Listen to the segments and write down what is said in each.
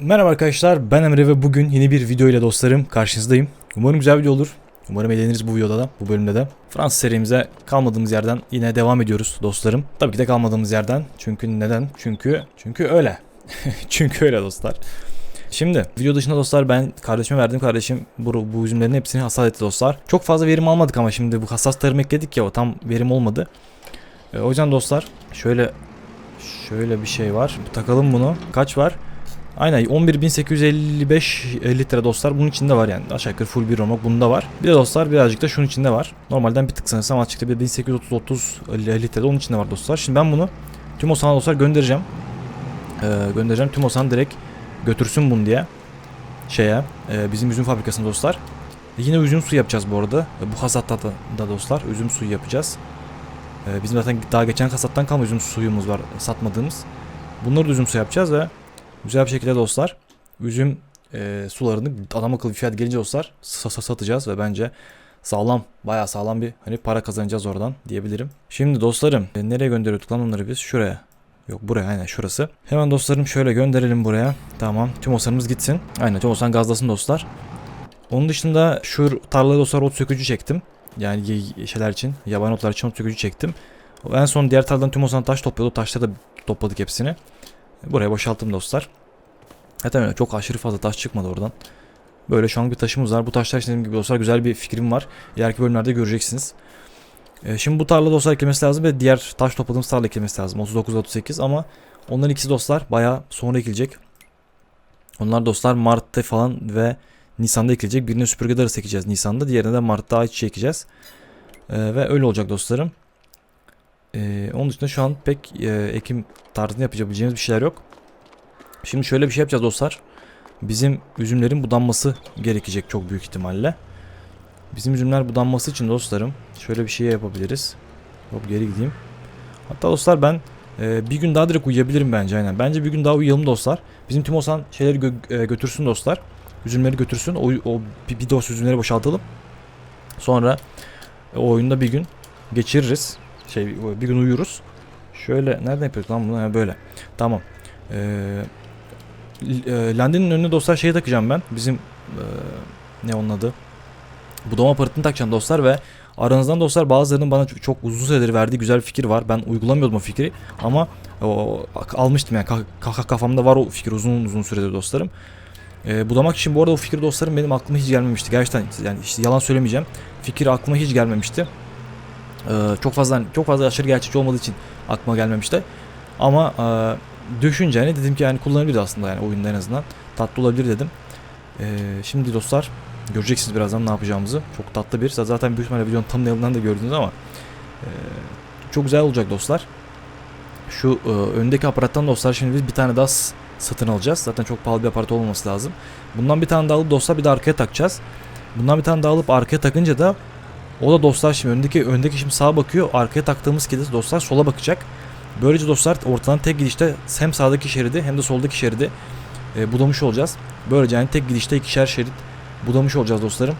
Merhaba arkadaşlar ben Emre ve bugün yeni bir video ile dostlarım karşınızdayım. Umarım güzel video olur. Umarım eğleniriz bu videoda da, bu bölümde de. Fransız serimize kalmadığımız yerden yine devam ediyoruz dostlarım. Tabii ki de kalmadığımız yerden. Çünkü neden? Çünkü çünkü öyle. çünkü öyle dostlar. Şimdi video dışında dostlar ben kardeşime verdim kardeşim bu, bu üzümlerin hepsini hasat etti dostlar. Çok fazla verim almadık ama şimdi bu hassas tarım ekledik ya o tam verim olmadı. E, o yüzden dostlar şöyle şöyle bir şey var. Takalım bunu. Kaç var? Aynen 11.855 litre dostlar bunun içinde var yani aşağı yukarı full bir romok bunda var. Bir de dostlar birazcık da şunun içinde var. Normalden bir tık sanırsam açıkta bir 1830 litre de onun içinde var dostlar. Şimdi ben bunu tüm Osan'a dostlar göndereceğim. Ee, göndereceğim tüm Osan direkt götürsün bunu diye şeye e, bizim üzüm fabrikasına dostlar. Yine üzüm suyu yapacağız bu arada. E, bu hasatta da dostlar üzüm suyu yapacağız. E, bizim zaten daha geçen hasattan kalma üzüm suyumuz var satmadığımız. Bunları da üzüm suyu yapacağız ve Güzel bir şekilde dostlar üzüm e, sularını adam akıllı bir fiyat gelince dostlar sa- sa- satacağız ve bence sağlam bayağı sağlam bir hani para kazanacağız oradan diyebilirim. Şimdi dostlarım e, nereye gönderiyorduk lan onları biz? Şuraya. Yok buraya aynen şurası. Hemen dostlarım şöyle gönderelim buraya. Tamam tüm osanımız gitsin. Aynen tüm osan gazlasın dostlar. Onun dışında şu tarlaya dostlar ot sökücü çektim. Yani şeyler için yabani otlar için ot sökücü çektim. En son diğer tarladan tüm osan taş topluyordu. Taşları da topladık hepsini. Buraya boşalttım dostlar. Zaten öyle çok aşırı fazla taş çıkmadı oradan. Böyle şu an bir taşımız var. Bu taşlar için dediğim gibi dostlar güzel bir fikrim var. İleriki bölümlerde göreceksiniz. Ee, şimdi bu tarla dostlar eklemesi lazım ve diğer taş topladığımız tarla eklemesi lazım. 39-38 ama onların ikisi dostlar bayağı sonra ekilecek. Onlar dostlar Mart'ta falan ve Nisan'da ekilecek. Birine süpürge darısı ekeceğiz Nisan'da. Diğerine de Mart'ta ayçiçeği ekeceğiz. Ee, ve öyle olacak dostlarım. Ee, onun dışında şu an pek e, ekim tarzında yapabileceğimiz bir şeyler yok. Şimdi şöyle bir şey yapacağız dostlar. Bizim üzümlerin budanması gerekecek çok büyük ihtimalle. Bizim üzümler budanması için dostlarım şöyle bir şey yapabiliriz. Hop geri gideyim. Hatta dostlar ben e, bir gün daha direkt uyuyabilirim bence aynen. Bence bir gün daha uyuyalım dostlar. Bizim tüm olsan şeyleri gö- e, götürsün dostlar. Üzümleri götürsün. O, o bir, bir dosya üzümleri boşaltalım. Sonra e, o oyunda bir gün geçiririz. Şey bir gün uyuruz. Şöyle nereden yapıyoruz lan bunu? Ha, böyle. Tamam. Ee, e, Landinin önüne dostlar şeyi takacağım ben. Bizim e, ne onun adı? Budama aparatını takacağım dostlar ve aranızdan dostlar bazılarının bana çok, çok uzun süredir verdiği güzel bir fikir var. Ben uygulamıyordum o fikri ama o, almıştım yani kafamda var o fikir uzun uzun süredir dostlarım. E, budamak için bu arada o fikir dostlarım benim aklıma hiç gelmemişti. Gerçekten yani işte yalan söylemeyeceğim. Fikir aklıma hiç gelmemişti. E, çok fazla çok fazla aşırı gerçekçi olmadığı için aklıma gelmemişti. Ama e, düşünce hani dedim ki yani kullanabilir aslında yani oyunda en azından. Tatlı olabilir dedim. Ee, şimdi dostlar göreceksiniz birazdan ne yapacağımızı. Çok tatlı bir. Zaten büyük ihtimalle videonun thumbnail'ından da gördünüz ama e, çok güzel olacak dostlar. Şu e, öndeki aparattan dostlar şimdi biz bir tane daha satın alacağız. Zaten çok pahalı bir aparat olmaması lazım. Bundan bir tane daha alıp dostlar bir de arkaya takacağız. Bundan bir tane daha alıp arkaya takınca da o da dostlar şimdi öndeki öndeki şimdi sağa bakıyor. Arkaya taktığımız kedi dostlar sola bakacak. Böylece dostlar ortadan tek gidişte hem sağdaki şeridi hem de soldaki şeridi e, budamış olacağız. Böylece yani tek gidişte ikişer şerit budamış olacağız dostlarım.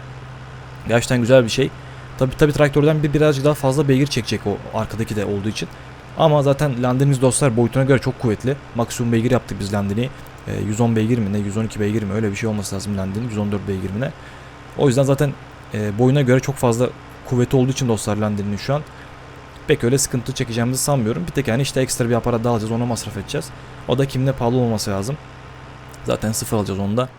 Gerçekten güzel bir şey. Tabi tabi traktörden bir birazcık daha fazla beygir çekecek o arkadaki de olduğu için. Ama zaten Landin'imiz dostlar boyutuna göre çok kuvvetli. Maksimum beygir yaptık biz Landin'i. E, 110 beygir mi ne 112 beygir mi öyle bir şey olması lazım Landin'in 114 beygir mi ne. O yüzden zaten e, boyuna göre çok fazla kuvveti olduğu için dostlar Landin'in şu an pek öyle sıkıntı çekeceğimizi sanmıyorum. Bir tek yani işte ekstra bir aparat daha alacağız ona masraf edeceğiz. O da kimle pahalı olması lazım. Zaten sıfır alacağız onda.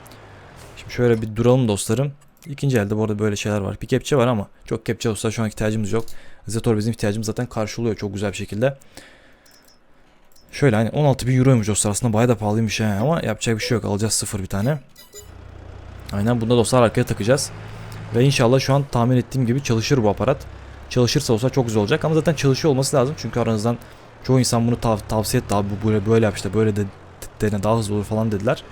Şimdi şöyle bir duralım dostlarım. İkinci elde bu arada böyle şeyler var. Bir kepçe var ama çok kepçe olsa şu an ihtiyacımız yok. Zetor bizim ihtiyacımız zaten karşılıyor çok güzel bir şekilde. Şöyle hani 16 bin euroymuş dostlar aslında bayağı da pahalıymış yani ama yapacak bir şey yok alacağız sıfır bir tane. Aynen bunda dostlar arkaya takacağız. Ve inşallah şu an tahmin ettiğim gibi çalışır bu aparat çalışırsa olsa çok güzel olacak. Ama zaten çalışıyor olması lazım. Çünkü aranızdan çoğu insan bunu tav tavsiye etti. Abi bu böyle böyle yap işte böyle de dene daha hızlı olur falan dediler.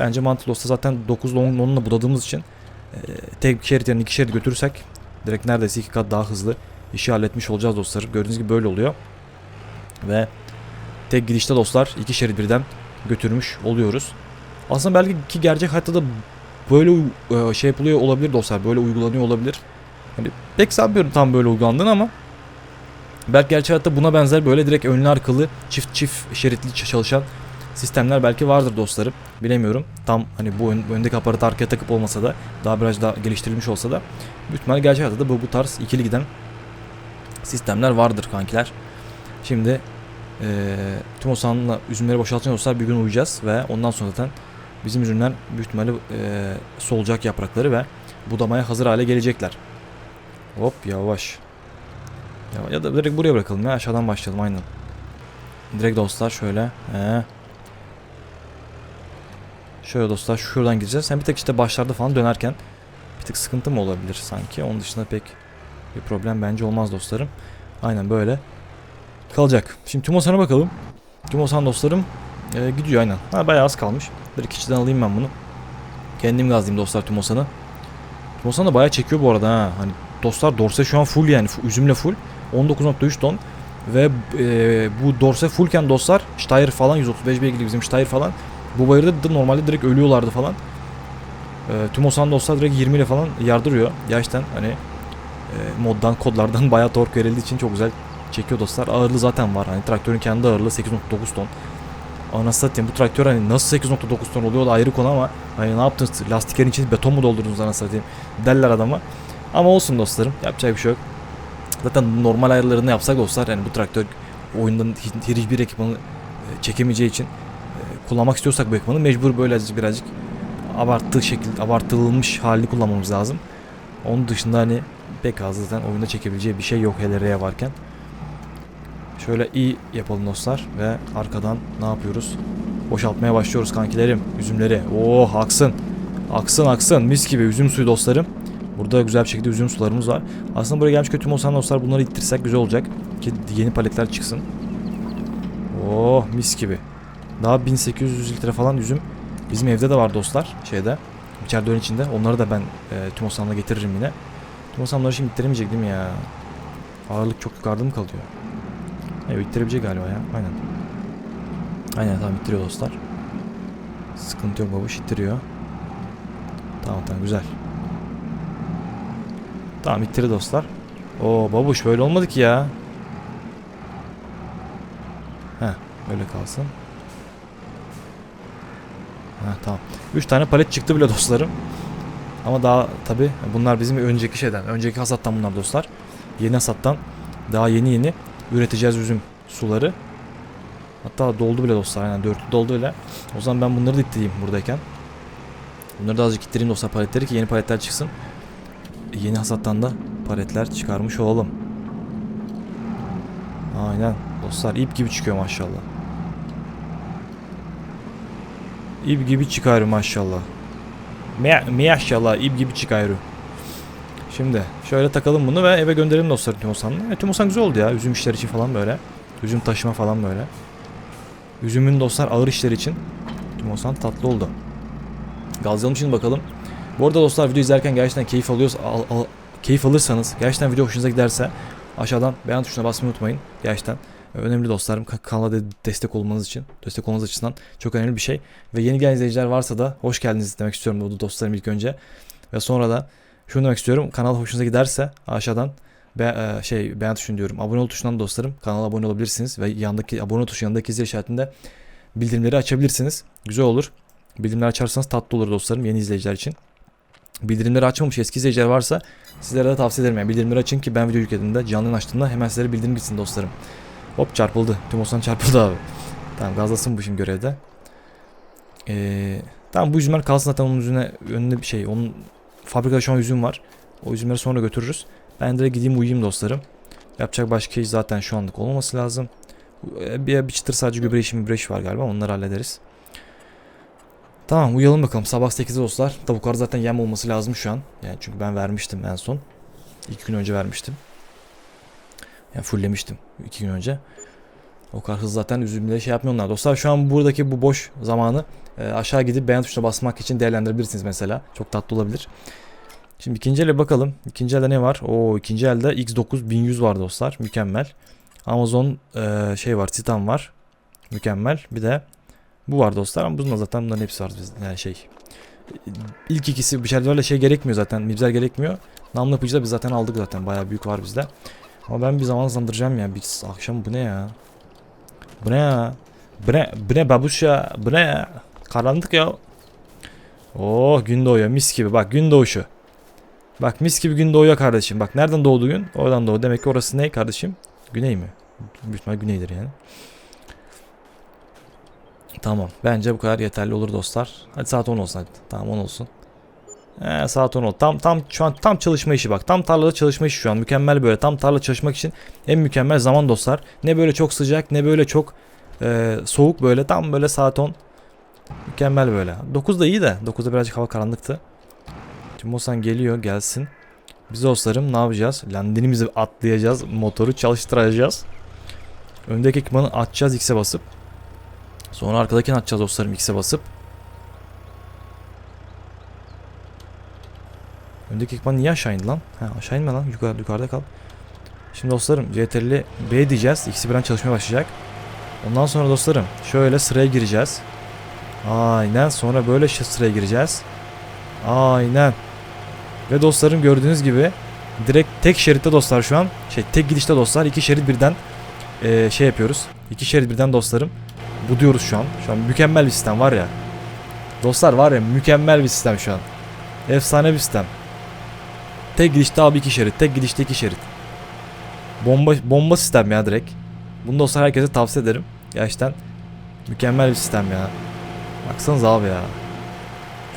Bence mantıklı olsa zaten 9 ile 10'unla budadığımız için e, tek bir şerit yani iki şerit götürürsek direkt neredeyse iki kat daha hızlı işi halletmiş olacağız dostlar. Gördüğünüz gibi böyle oluyor. Ve tek gidişte dostlar iki şerit birden götürmüş oluyoruz. Aslında belki ki gerçek hayatta da böyle şey yapılıyor olabilir dostlar. Böyle uygulanıyor olabilir. Hani pek sanmıyorum tam böyle uygulandığını ama belki gerçek hayatta buna benzer böyle direkt önlü arkalı çift çift şeritli çalışan sistemler belki vardır dostlarım. Bilemiyorum. Tam hani bu ön, öndeki aparatı arkaya takıp olmasa da daha biraz daha geliştirilmiş olsa da büyük ihtimal gerçek hayatta da bu, bu tarz ikili giden sistemler vardır kankiler. Şimdi eee tüm o sahanla üzümleri boşaltın dostlar bir gün uyuyacağız ve ondan sonra zaten bizim ürünler büyük ihtimalle eee solacak yaprakları ve budamaya hazır hale gelecekler. Hop yavaş. Ya, ya da direkt buraya bırakalım ya aşağıdan başlayalım aynen. Direkt dostlar şöyle. He. Şöyle dostlar şuradan gideceğiz. Hem bir tek işte başlarda falan dönerken bir tık sıkıntı mı olabilir sanki. Onun dışında pek bir problem bence olmaz dostlarım. Aynen böyle kalacak. Şimdi Tümosan'a bakalım. Tümosan dostlarım e, gidiyor aynen. Ha, bayağı az kalmış. Bir kişiden alayım ben bunu. Kendim gazlayayım dostlar Tümosan'ı. Tümosan da bayağı çekiyor bu arada ha. Hani dostlar dorse şu an full yani. Üzümle full. 19.3 ton. Ve e, bu dorse fullken dostlar Steyr falan 135 beygirli bizim Steyr falan bu bayırda da normalde direkt ölüyorlardı falan. E, Tümosan dostlar direkt 20 ile falan yardırıyor. Gerçekten hani e, moddan kodlardan bayağı tork verildiği için çok güzel çekiyor dostlar. Ağırlığı zaten var. Hani traktörün kendi ağırlığı 8.9 ton. Anasını bu traktör hani nasıl 8.9 ton oluyor da ayrı konu ama hani ne yaptınız lastiklerin içine beton mu doldurdunuz anasını satayım derler adama. Ama olsun dostlarım yapacak bir şey yok. Zaten normal ayarlarını yapsak dostlar yani bu traktör oyundan hiç- hiçbir ekipmanı e, çekemeyeceği için e, kullanmak istiyorsak bu ekipmanı mecbur böyle birazcık abarttığı şekilde abartılmış halini kullanmamız lazım. Onun dışında hani pek az zaten oyunda çekebileceği bir şey yok hele R'ye varken. Şöyle iyi yapalım dostlar ve arkadan ne yapıyoruz? Boşaltmaya başlıyoruz kankilerim üzümleri. Oh aksın. Aksın aksın mis gibi üzüm suyu dostlarım. Burada güzel bir şekilde üzüm sularımız var. Aslında buraya gelmiş kötü olsan dostlar bunları ittirsek güzel olacak. Ki yeni paletler çıksın. Oh mis gibi. Daha 1800 litre falan üzüm bizim evde de var dostlar şeyde. İçeride ön içinde. Onları da ben e, tüm Osam'la getiririm yine. Tüm Osam'ları şimdi ittiremeyecek değil mi ya? Ağırlık çok yukarıda mı kalıyor? Evet ittirebilecek galiba ya. Aynen. Aynen tamam ittiriyor dostlar. Sıkıntı yok babuş ittiriyor. Tamam tamam güzel. Tamam ittiri dostlar. Oo babuş böyle olmadı ki ya. Heh öyle kalsın. Heh tamam. 3 tane palet çıktı bile dostlarım. Ama daha tabi bunlar bizim önceki şeyden, önceki hasattan bunlar dostlar. Yeni hasattan daha yeni yeni üreteceğiz üzüm suları. Hatta doldu bile dostlar aynen dörtlü doldu bile. O zaman ben bunları da ittireyim buradayken. Bunları da azıcık ittireyim dostlar paletleri ki yeni paletler çıksın. Yeni hasattan da paletler çıkarmış olalım. Aynen dostlar ip gibi çıkıyor maşallah. İp gibi çıkar maşallah. Me maşallah ip gibi çıkar. Şimdi şöyle takalım bunu ve eve gönderelim dostlar Timosan'la. E, Timosan güzel oldu ya üzüm işleri için falan böyle. Üzüm taşıma falan böyle. Üzümün dostlar ağır işler için Timosan tatlı oldu. Gazlayalım şimdi bakalım. Bu arada dostlar video izlerken gerçekten keyif alıyoruz, al- al- keyif alırsanız, gerçekten video hoşunuza giderse aşağıdan beğen tuşuna basmayı unutmayın. Gerçekten önemli dostlarım ka- kanala de- destek olmanız için, destek olmanız açısından çok önemli bir şey. Ve yeni gelen izleyiciler varsa da hoş geldiniz demek istiyorum bu dostlarım ilk önce. Ve sonra da şunu demek istiyorum. Kanal hoşunuza giderse aşağıdan be, e, şey beğen tuşunu diyorum. Abone ol tuşundan dostlarım kanala abone olabilirsiniz ve yandaki abone tuşu yanındaki zil işaretinde bildirimleri açabilirsiniz. Güzel olur. Bildirimleri açarsanız tatlı olur dostlarım yeni izleyiciler için. Bildirimleri açmamış eski izleyiciler varsa sizlere de tavsiye ederim. Yani bildirimleri açın ki ben video yüklediğimde canlı açtığımda hemen sizlere bildirim gitsin dostlarım. Hop çarpıldı. Tüm Osman çarpıldı abi. Tamam gazlasın bu şimdi görevde. Ee, tamam bu üzümler kalsın zaten onun üzerine önünde bir şey. Onun fabrikada şu an üzüm var. O üzümleri sonra götürürüz. Ben de gideyim uyuyayım dostlarım. Yapacak başka iş zaten şu anlık olmaması lazım. Ee, Bir, bir çıtır sadece gübre işi mübre işi var galiba onları hallederiz. Tamam uyuyalım bakalım. Sabah 8'de dostlar. Tavuklar zaten yem olması lazım şu an. Yani çünkü ben vermiştim en son. İki gün önce vermiştim. Yani fulllemiştim iki gün önce. O kadar hızlı zaten üzümleri şey yapmıyorlar. Dostlar şu an buradaki bu boş zamanı e, aşağı gidip beğen tuşuna basmak için değerlendirebilirsiniz mesela. Çok tatlı olabilir. Şimdi ikinci ele bakalım. İkinci elde ne var? Oo ikinci elde X9 1100 var dostlar. Mükemmel. Amazon e, şey var. Titan var. Mükemmel. Bir de bu var dostlar ama bunda zaten bunların hepsi var bizde. Yani şey. İlk ikisi bir şeylerle şey gerekmiyor zaten. Mibzer gerekmiyor. Namlı yapıcı da biz zaten aldık zaten. Bayağı büyük var bizde. Ama ben bir zaman hızlandıracağım ya. Bir akşam bu ne ya? Bu ne ya? Bu ne, bu ne babuşa? Bu ne ya? Karanlık ya. Oh gün doğuyor mis gibi. Bak gün doğuşu. Bak mis gibi gün doğuyor kardeşim. Bak nereden doğdu gün? Oradan doğdu. Demek ki orası ne kardeşim? Güney mi? Büyük güneydir yani. Tamam. Bence bu kadar yeterli olur dostlar. Hadi saat 10 olsun hadi. Tamam 10 olsun. Ee, saat 10 oldu. Tam tam şu an tam çalışma işi bak. Tam tarlada çalışma işi şu an. Mükemmel böyle. Tam tarla çalışmak için en mükemmel zaman dostlar. Ne böyle çok sıcak ne böyle çok e, soğuk böyle. Tam böyle saat 10. Mükemmel böyle. 9 da iyi de. 9'da birazcık hava karanlıktı. Timosan geliyor gelsin. Biz dostlarım ne yapacağız? Landinimizi atlayacağız. Motoru çalıştıracağız. Öndeki ekipmanı açacağız X'e basıp. Sonra arkadakini açacağız dostlarım X'e basıp. Öndeki ekipman niye aşağı indi lan? Ha aşağı inme lan. Yukarı, yukarıda kal. Şimdi dostlarım CTRL B diyeceğiz. X'i birden çalışmaya başlayacak. Ondan sonra dostlarım şöyle sıraya gireceğiz. Aynen. Sonra böyle sıraya gireceğiz. Aynen. Ve dostlarım gördüğünüz gibi direkt tek şeritte dostlar şu an. Şey tek gidişte dostlar. iki şerit birden eee, şey yapıyoruz. İki şerit birden dostlarım. Bu diyoruz şu an. Şu an mükemmel bir sistem var ya. Dostlar var ya mükemmel bir sistem şu an. Efsane bir sistem. Tek gidişte abi iki şerit. Tek gidişte iki şerit. Bomba bomba sistem ya direkt. Bunu dostlar herkese tavsiye ederim. Gerçekten mükemmel bir sistem ya. Baksanıza abi ya.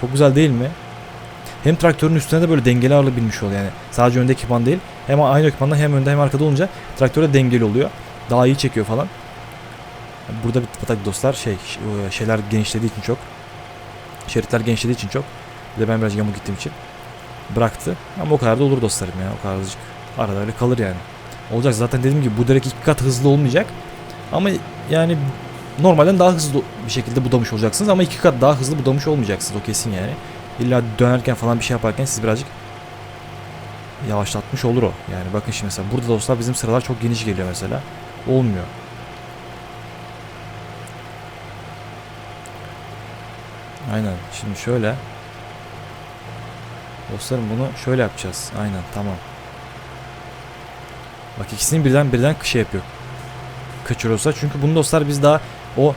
Çok güzel değil mi? Hem traktörün üstüne de böyle dengeli ağırlık binmiş oluyor yani. Sadece önde ekipman değil. Hem aynı ekipmanda hem önde hem arkada olunca traktörde dengeli oluyor. Daha iyi çekiyor falan. Burada bir tabii dostlar şey ş- şeyler genişlediği için çok. Şeritler genişlediği için çok. Bir de ben biraz yamuk gittiğim için bıraktı. Ama o kadar da olur dostlarım ya. O kadarcık arada öyle kalır yani. Olacak zaten dediğim gibi bu direkt iki kat hızlı olmayacak. Ama yani normalden daha hızlı bir şekilde budamış olacaksınız ama iki kat daha hızlı budamış olmayacaksınız o kesin yani. İlla dönerken falan bir şey yaparken siz birazcık yavaşlatmış olur o. Yani bakın şimdi mesela burada dostlar bizim sıralar çok geniş geliyor mesela. Olmuyor. Aynen. Şimdi şöyle. Dostlarım bunu şöyle yapacağız. Aynen tamam. Bak ikisini birden birden şey yapıyor. Kaçırıyorsa. Çünkü bunu dostlar biz daha o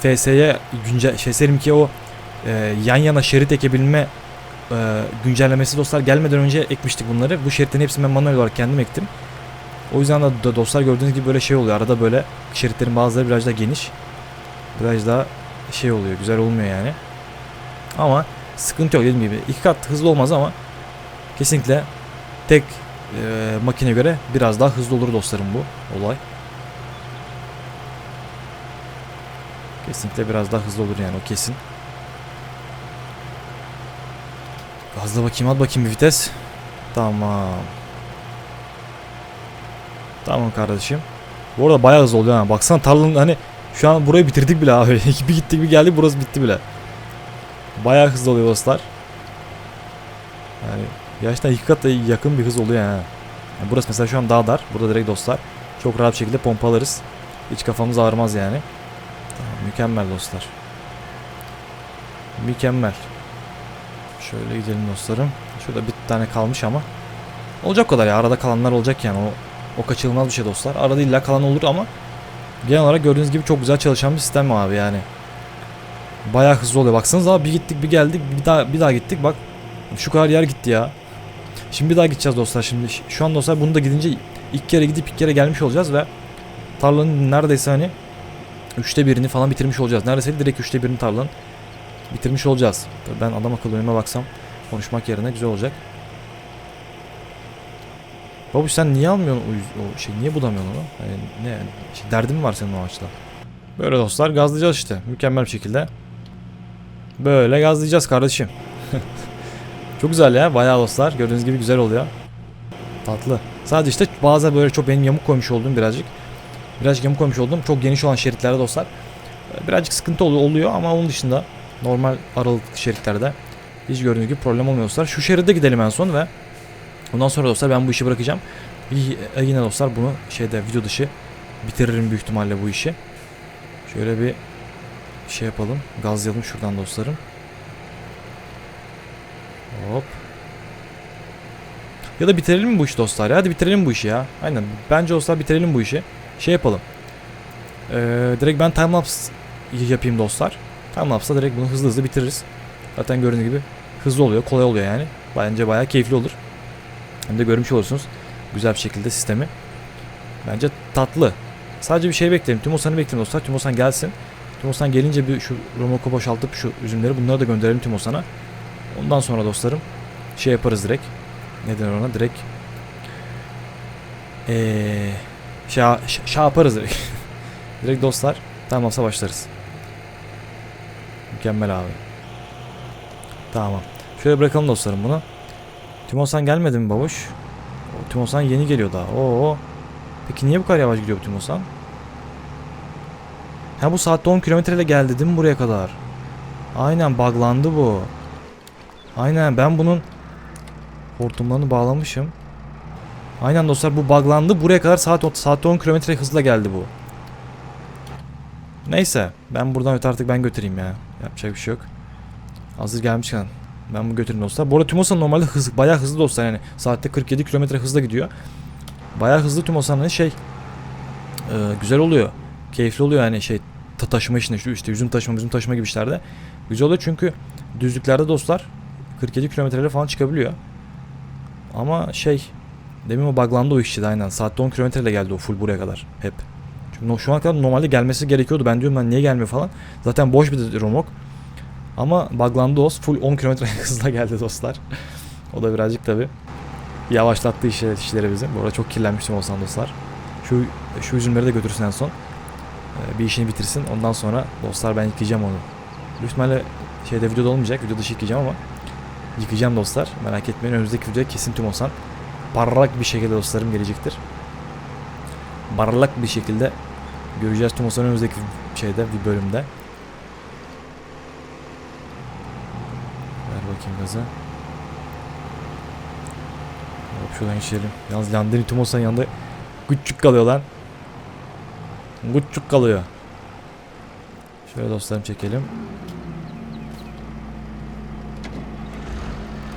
FS'ye güncel FS22'ye o e, yan yana şerit ekebilme e, güncellemesi dostlar gelmeden önce ekmiştik bunları. Bu şeritlerin hepsini ben manuel olarak kendim ektim. O yüzden de do- dostlar gördüğünüz gibi böyle şey oluyor. Arada böyle şeritlerin bazıları biraz daha geniş. Biraz daha şey oluyor. Güzel olmuyor yani. Ama sıkıntı yok dediğim gibi. iki kat hızlı olmaz ama kesinlikle tek e, makine göre biraz daha hızlı olur dostlarım bu olay. Kesinlikle biraz daha hızlı olur yani o kesin. Gazla bakayım at bakayım bir vites. Tamam. Tamam kardeşim. Bu arada bayağı hızlı oluyor ha. Baksana tarlanın hani şu an burayı bitirdik bile abi. bir gittik bir geldik burası bitti bile. Bayağı hızlı oluyor dostlar. Yani gerçekten iki kat da yakın bir hız oluyor yani. yani. Burası mesela şu an daha dar. Burada direkt dostlar. Çok rahat bir şekilde pompalarız. Hiç kafamız ağrımaz yani. Tamam, mükemmel dostlar. Mükemmel. Şöyle gidelim dostlarım. Şurada bir tane kalmış ama. Olacak kadar ya. Arada kalanlar olacak yani. O, o kaçınılmaz bir şey dostlar. Arada illa kalan olur ama genel olarak gördüğünüz gibi çok güzel çalışan bir sistem abi yani. Bayağı hızlı oluyor. Baksanıza abi bir gittik bir geldik bir daha bir daha gittik bak. Şu kadar yer gitti ya. Şimdi bir daha gideceğiz dostlar. Şimdi şu an dostlar bunu da gidince ilk kere gidip ilk kere gelmiş olacağız ve tarlanın neredeyse hani üçte birini falan bitirmiş olacağız. Neredeyse direkt üçte birini tarlanın bitirmiş olacağız. Tabii ben adam akıllı önüme baksam konuşmak yerine güzel olacak. Babuş sen niye almıyorsun o şey niye budamıyorsun onu? Yani ne şey, derdin mi var senin o ağaçla? Böyle dostlar gazlayacağız işte mükemmel bir şekilde. Böyle gazlayacağız kardeşim. çok güzel ya bayağı dostlar gördüğünüz gibi güzel oluyor. Tatlı. Sadece işte bazen böyle çok benim yamuk koymuş olduğum birazcık. Birazcık yamuk koymuş olduğum çok geniş olan şeritlerde dostlar. Birazcık sıkıntı ol- oluyor ama onun dışında normal aralıklı şeritlerde hiç gördüğünüz gibi problem olmuyor dostlar. Şu şeride gidelim en son ve ondan sonra dostlar ben bu işi bırakacağım. E, Yine dostlar bunu şeyde video dışı bitiririm büyük ihtimalle bu işi. Şöyle bir şey yapalım. Gazlayalım şuradan dostlarım. Hop. Ya da bitirelim mi bu işi dostlar ya? Hadi bitirelim bu işi ya. Aynen. Bence dostlar bitirelim bu işi. Şey yapalım. Ee, direkt ben timelapse yapayım dostlar. Timelapse'da direkt bunu hızlı hızlı bitiririz. Zaten gördüğünüz gibi hızlı oluyor, kolay oluyor yani. Bence bayağı keyifli olur. Hem de görmüş olursunuz güzel bir şekilde sistemi. Bence tatlı. Sadece bir şey bekleyelim. Timosan'ı bekleyelim dostlar. Timosan gelsin. Timosan gelince bir şu Romok'u boşaltıp şu üzümleri bunları da gönderelim Timosan'a. Ondan sonra dostlarım şey yaparız direkt. Ne denir ona? Direkt ee, şey, şey, yaparız direkt. direkt dostlar tamamsa başlarız. Mükemmel abi. Tamam. Şöyle bırakalım dostlarım bunu. Timosan gelmedi mi babuş? O, Timosan yeni geliyor daha. Oo. Peki niye bu kadar yavaş gidiyor bu Timosan? Ha bu saatte 10 kilometreyle geldi değil mi buraya kadar? Aynen buglandı bu. Aynen ben bunun hortumlarını bağlamışım. Aynen dostlar bu buglandı. Buraya kadar saat saatte 10 kilometre hızla geldi bu. Neyse ben buradan öte artık ben götüreyim ya. Yapacak bir şey yok. Hazır gelmişken ben bu götüreyim dostlar. Bu arada Tümosan normalde hız, bayağı hızlı dostlar yani. Saatte 47 kilometre hızla gidiyor. Bayağı hızlı Tümosan'ın şey e, güzel oluyor. Keyifli oluyor yani şey ta taşıma işinde işte, işte üzüm taşıma üzüm taşıma gibi işlerde. Güzel oluyor çünkü düzlüklerde dostlar 47 kilometrelere falan çıkabiliyor. Ama şey demin o buglandı o işçi de aynen. Saatte 10 kilometreyle geldi o full buraya kadar hep. Çünkü şu an kadar normalde gelmesi gerekiyordu. Ben diyorum ben niye gelmiyor falan. Zaten boş bir romok. Ama buglandı os full 10 km hızla geldi dostlar. o da birazcık tabi yavaşlattı işe, işleri bizim. Bu arada çok kirlenmiştim olsan dostlar. Şu şu üzümleri de götürsün en son. Ee, bir işini bitirsin. Ondan sonra dostlar ben yıkayacağım onu. Büyük ihtimalle şeyde videoda olmayacak. Video dışı yıkayacağım ama yıkayacağım dostlar. Merak etmeyin. Önümüzdeki videoya kesin tüm olsan parlak bir şekilde dostlarım gelecektir. Parlak bir şekilde göreceğiz tüm olsan önümüzdeki şeyde bir bölümde. Ver bakayım gaza. Şuradan geçelim. Yalnız Landini tüm olsan yanında küçük kalıyor lan. Küçük kalıyor. Şöyle dostlarım çekelim.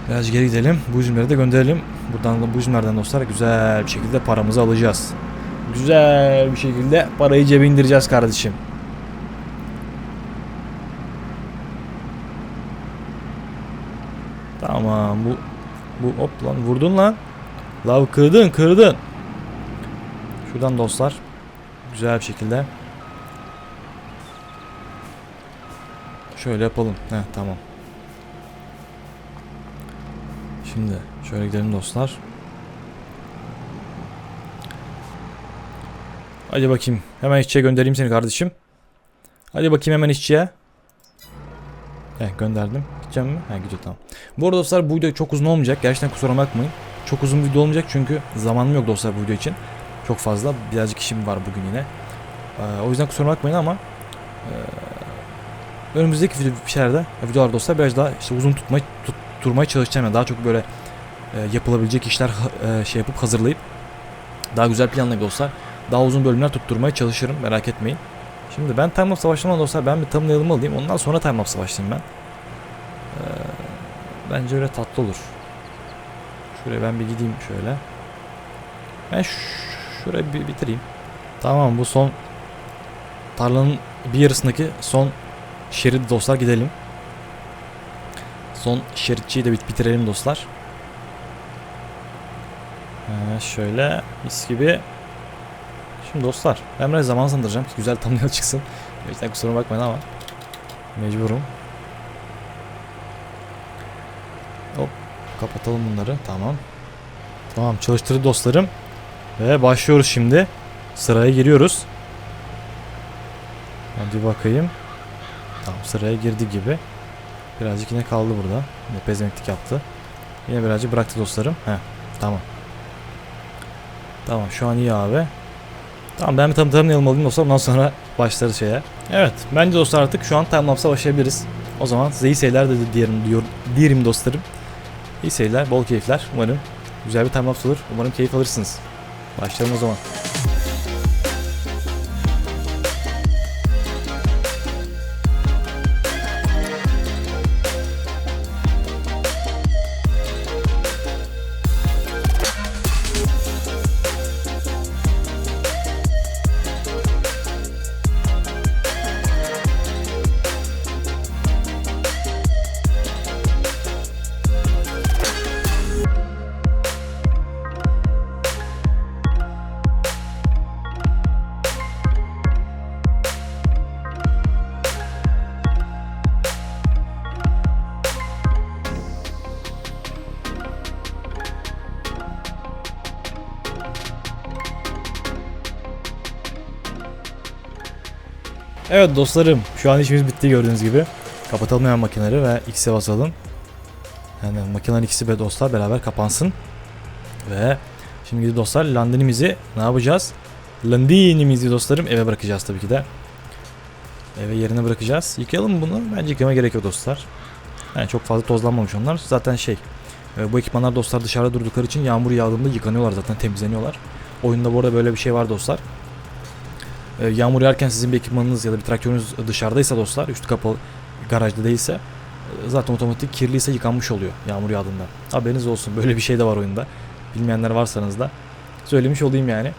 Biraz geri gidelim. Bu üzümleri de gönderelim. Buradan da bu üzümlerden dostlar güzel bir şekilde paramızı alacağız. Güzel bir şekilde parayı cebe indireceğiz kardeşim. Tamam bu bu hop lan vurdun lan. Lav kırdın kırdın. Şuradan dostlar güzel bir şekilde şöyle yapalım. Heh tamam. Şimdi şöyle gidelim dostlar. Hadi bakayım. Hemen işçiye göndereyim seni kardeşim. Hadi bakayım hemen işçiye. Heh gönderdim. Gideceğim mi? He gidiyor tamam. Bu arada dostlar bu video çok uzun olmayacak. Gerçekten kusura bakmayın. Çok uzun video olmayacak çünkü zamanım yok dostlar bu video için. Çok fazla. Birazcık işim var bugün yine. Ee, o yüzden kusura bakmayın ama e, önümüzdeki video şeylerde videolar dostlar biraz daha işte uzun tutmayı tut, tutturmaya çalışacağım. Yani daha çok böyle e, yapılabilecek işler e, şey yapıp hazırlayıp daha güzel planlayıp dostlar daha uzun bölümler tutturmaya çalışırım merak etmeyin. Şimdi ben Time of Savaş'tan dostlar ben bir thumbnail'ımı alayım ondan sonra Time of Savaş'tayım ben. Ee, bence öyle tatlı olur. Şuraya ben bir gideyim şöyle. Ben şurayı bir bitireyim. Tamam bu son tarlanın bir yarısındaki son şeridi dostlar gidelim. Son şeritçiyi de bit bitirelim dostlar. Ee, şöyle mis gibi. Şimdi dostlar ben biraz zaman sandıracağım ki güzel thumbnail çıksın. O yüzden kusura bakmayın ama mecburum. Hop kapatalım bunları tamam. Tamam çalıştırdı dostlarım. Ve başlıyoruz şimdi. Sıraya giriyoruz. Hadi bakayım. Tamam sıraya girdi gibi. Birazcık yine kaldı burada. Yine pezemeklik yaptı. Yine birazcık bıraktı dostlarım. He tamam. Tamam şu an iyi abi. Tamam ben bir tam tanıyalım alayım dostlar. Ondan sonra başlarız şeye. Evet bence dostlar artık şu an timelapse'a başlayabiliriz. O zaman size iyi seyirler de diyelim, diyor, diyelim dostlarım. İyi seyirler, bol keyifler. Umarım güzel bir timelapse olur. Umarım keyif alırsınız. Başlayalım o zaman. Evet dostlarım şu an işimiz bitti gördüğünüz gibi. Kapatalım hemen makineleri ve X'e basalım. Yani makinenin ikisi be dostlar beraber kapansın. Ve şimdi dostlar Landinimizi ne yapacağız? Landinimizi dostlarım eve bırakacağız tabii ki de. Eve yerine bırakacağız. Yıkayalım mı bunu? Bence yıkama gerek yok dostlar. Yani çok fazla tozlanmamış onlar. Zaten şey e, bu ekipmanlar dostlar dışarıda durdukları için yağmur yağdığında yıkanıyorlar zaten temizleniyorlar. Oyunda bu arada böyle bir şey var dostlar. E, Yağmur yağarken sizin bir ekipmanınız ya da bir traktörünüz dışarıdaysa dostlar üstü kapalı garajda değilse e, zaten otomatik kirliyse yıkanmış oluyor yağmur yağdığında. Haberiniz olsun böyle bir şey de var oyunda. Bilmeyenler varsanız da söylemiş olayım yani.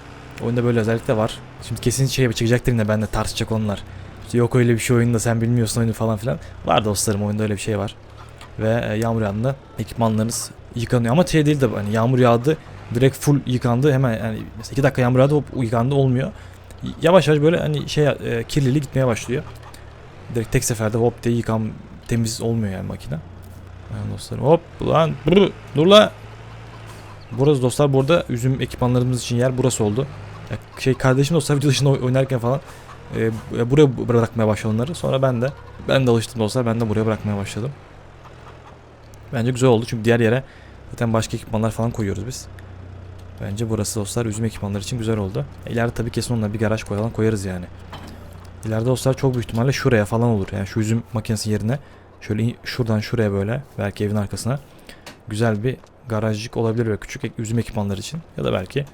Oyunda böyle özellik de var. Şimdi kesin şey çıkacaktır yine benimle tartışacak onlar. İşte yok öyle bir şey oyunda sen bilmiyorsun oyunu falan filan. Var dostlarım oyunda öyle bir şey var. Ve e, yağmur yağdığında ekipmanlarınız yıkanıyor. Ama şey değil de hani yağmur yağdı direkt full yıkandı hemen yani mesela 2 dakika yağmur yağdı hop yıkandı olmuyor. Yavaş yavaş böyle hani şey e, kirliliği gitmeye başlıyor. Direkt tek seferde hop diye yıkan temiz olmuyor yani makine. Yani dostlarım hop lan brr, dur la. Burası dostlar burada üzüm ekipmanlarımız için yer burası oldu. Ya şey kardeşim dostlar video dışında oy- oynarken falan e, bu- buraya bu- bırakmaya başladı onları. Sonra ben de ben de alıştım dostlar. Ben de buraya bırakmaya başladım. Bence güzel oldu çünkü diğer yere zaten başka ekipmanlar falan koyuyoruz biz. Bence burası dostlar üzüm ekipmanları için güzel oldu. İleride tabii kesin onunla bir garaj koyalım koyarız yani. İleride dostlar çok büyük ihtimalle şuraya falan olur. Yani şu üzüm makinesi yerine şöyle şuradan şuraya böyle belki evin arkasına güzel bir garajcık olabilir böyle küçük üzüm ekipmanları için ya da belki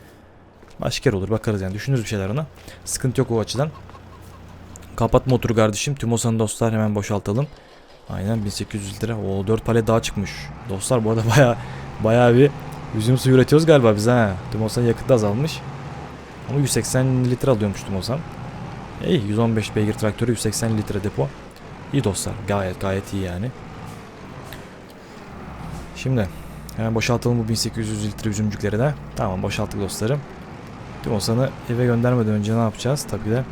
başka yer olur bakarız yani düşünürüz bir şeyler ona. Sıkıntı yok o açıdan. Kapatma motoru kardeşim. Tüm Osan'ı dostlar hemen boşaltalım. Aynen 1800 litre. O 4 palet daha çıkmış. Dostlar bu arada baya baya bir üzüm suyu üretiyoruz galiba biz ha. Tüm Osan yakıt da azalmış. Ama 180 litre alıyormuş Tüm Osan. İyi 115 beygir traktörü 180 litre depo. İyi dostlar gayet gayet iyi yani. Şimdi hemen boşaltalım bu 1800 litre üzümcükleri de. Tamam boşalttık dostlarım. Tüm Osan'ı eve göndermeden önce ne yapacağız? Tabii ki de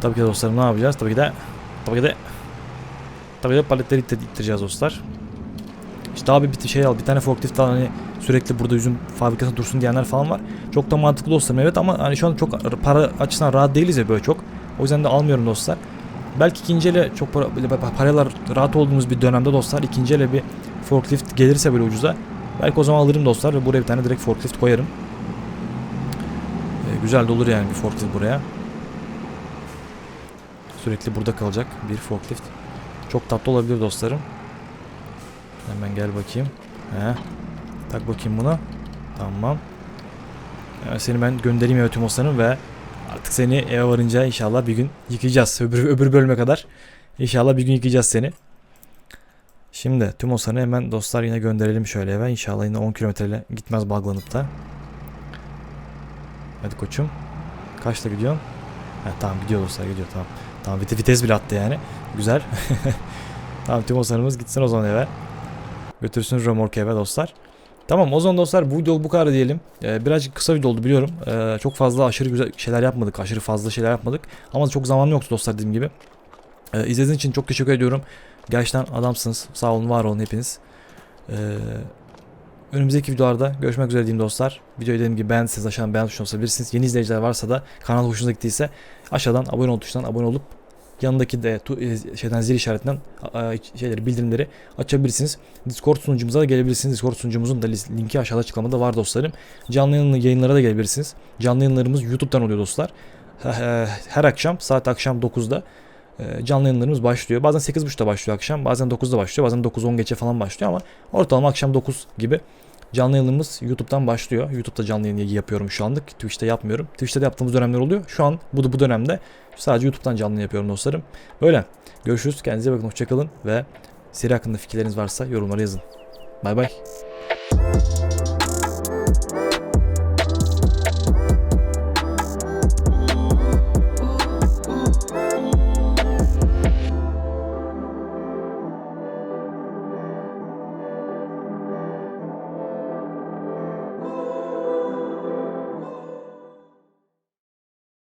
Tabii ki de dostlarım ne yapacağız? Tabii ki de Tabii ki de Tabii ki de paletleri ittir- ittireceğiz dostlar. İşte abi bir şey al bir tane forklift al hani sürekli burada üzüm fabrikasında dursun diyenler falan var. Çok da mantıklı dostlarım evet ama hani şu an çok para açısından rahat değiliz ya böyle çok. O yüzden de almıyorum dostlar. Belki ikinci ele çok para, paralar rahat olduğumuz bir dönemde dostlar ikinci ele bir forklift gelirse böyle ucuza belki o zaman alırım dostlar ve buraya bir tane direkt forklift koyarım. Ee, güzel de olur yani bir forklift buraya. Sürekli burada kalacak bir forklift. Çok tatlı olabilir dostlarım. Hemen gel bakayım. He. Tak bakayım bunu. Tamam. Evet, seni ben göndereyim eve Tümoslan'ım ve artık seni eve varınca inşallah bir gün yıkayacağız. Öbür, öbür bölüme kadar. İnşallah bir gün yıkayacağız seni. Şimdi Tümoslan'ı hemen dostlar yine gönderelim şöyle eve. İnşallah yine 10 kilometreyle gitmez bağlanıp da. Hadi koçum. Kaçta gidiyorsun? Ha, tamam gidiyor dostlar gidiyor tamam. Tamam vite- vites bile attı yani. Güzel. tamam tüm Ozan'ımız gitsin o zaman eve. Götürsün römorku eve dostlar. Tamam o zaman dostlar bu video bu kadar diyelim. Ee, birazcık kısa video oldu biliyorum. Ee, çok fazla aşırı güzel şeyler yapmadık. Aşırı fazla şeyler yapmadık. Ama çok zamanım yoktu dostlar dediğim gibi. Ee, izlediğiniz için çok teşekkür ediyorum. Gerçekten adamsınız. Sağ olun var olun hepiniz. Ee, önümüzdeki videolarda görüşmek üzere diyeyim dostlar. Videoyu dediğim gibi beğendiyseniz aşağıdan beğen tuşuna basabilirsiniz. Yeni izleyiciler varsa da kanal hoşunuza gittiyse aşağıdan abone ol tuşundan abone olup yanındaki de e, şeyden zil işaretinden şeyleri bildirimleri açabilirsiniz. Discord sunucumuza da gelebilirsiniz. Discord sunucumuzun da linki aşağıda açıklamada var dostlarım. Canlı yayın- yayınlara da gelebilirsiniz. Canlı yayınlarımız YouTube'dan oluyor dostlar. Her- Her akşam saat akşam 9'da e, canlı yayınlarımız başlıyor. Bazen 8.30'da başlıyor akşam. Bazen 9'da başlıyor. Bazen 9-10 geçe falan başlıyor ama ortalama akşam 9 gibi Canlı yayınımız YouTube'dan başlıyor. YouTube'da canlı yayın yapıyorum şu anlık. Twitch'te yapmıyorum. Twitch'te de yaptığımız dönemler oluyor. Şu an bu bu dönemde sadece YouTube'dan canlı yapıyorum dostlarım. Böyle. Görüşürüz. Kendinize bakın. Hoşçakalın ve seri hakkında fikirleriniz varsa yorumlara yazın. Bay bay.